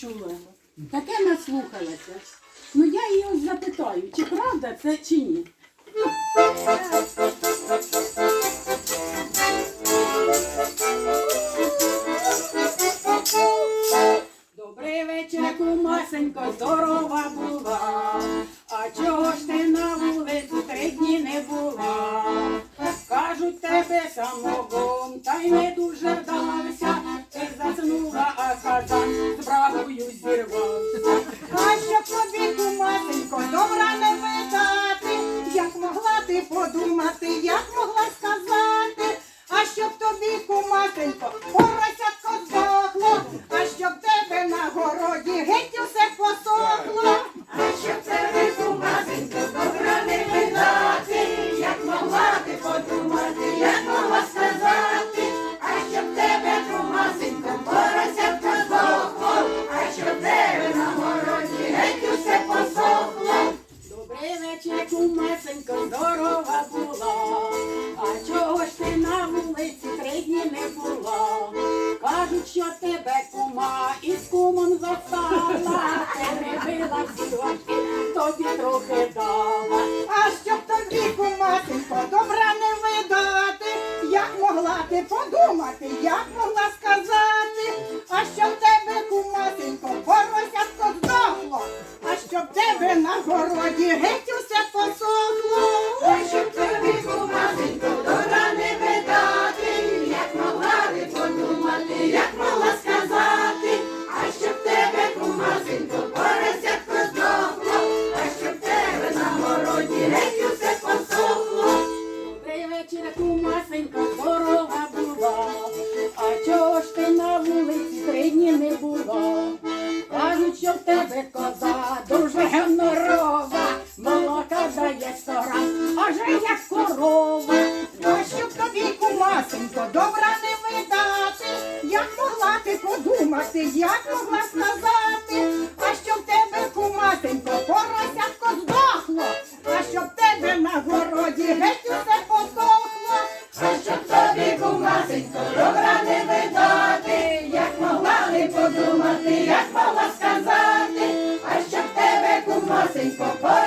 чула. Таке наслухалася. Ну я її ось запитаю, чи правда це чи ні. Добрий вечір, кумасенько, здорова була. А чого ж ти на вулицю три дні не була? Кажуть тебе самогон, та й не дуже вдався. Подумати, як могла сказати, а щоб тобі, куматенько, поросятко здорова була. А чого ж ти на вулиці три дні не була? Кажуть, що тебе кума із кумом застала, перебила всі очки, тобі трохи дала. А щоб тобі, кумасенько, добра не видати, як могла ти подумати, як могла сказати, а щоб тебе, кумасенько, поросятко здохло, а щоб тебе на городі геть тебе коза, дуже гонорова, молока дає сто раз, а же як корова, то щоб тобі кумасенько, добра не видати, як могла ти подумати, як могла сказати, а щоб тебе кума. sem papai.